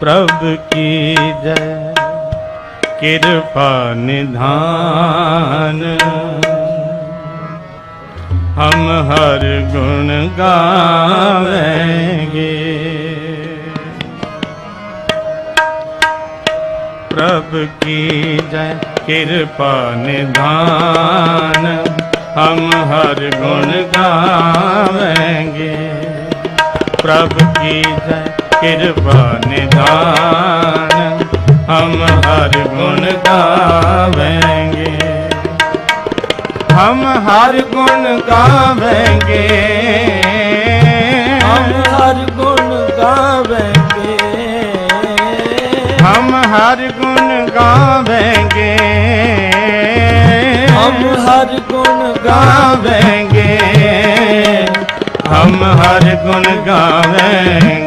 ਪ੍ਰਭ ਕੀ ਜੈ? ਕਿਰਪਾ ਨਿਧਾਨ। ਹਮ ਹਰ ਗੁਣ ਗਾਵੇਂਗੇ। ਪ੍ਰਭ ਕੀ ਜੈ? ਕਿਰਪਾ ਨਿਧਾਨ। ਹਮ ਹਰ ਗੁਣ ਗਾਵੇਂਗੇ। ਪ੍ਰਭ ਕੀ ਜੈ? ਕਿਰਪਾ ਨਿਦਾਨ ਹਮ ਹਰ ਗੁਣ ਗਾਵੇਂਗੇ। ਹਰ ਗੁਣ ਗਾਵੇਂਗੇ। ਹਰ ਗੁਣ ਗਾਵੇਂਗੇ। ਹਮ ਹਰ ਗੁਣ ਗਾਵੇਂਗੇ। ਹਰ ਗੁਣ ਗਾਵੇਂਗੇ। ਹਮ ਹਰ ਗੁਣ ਗਾਵੇਂਗੇ।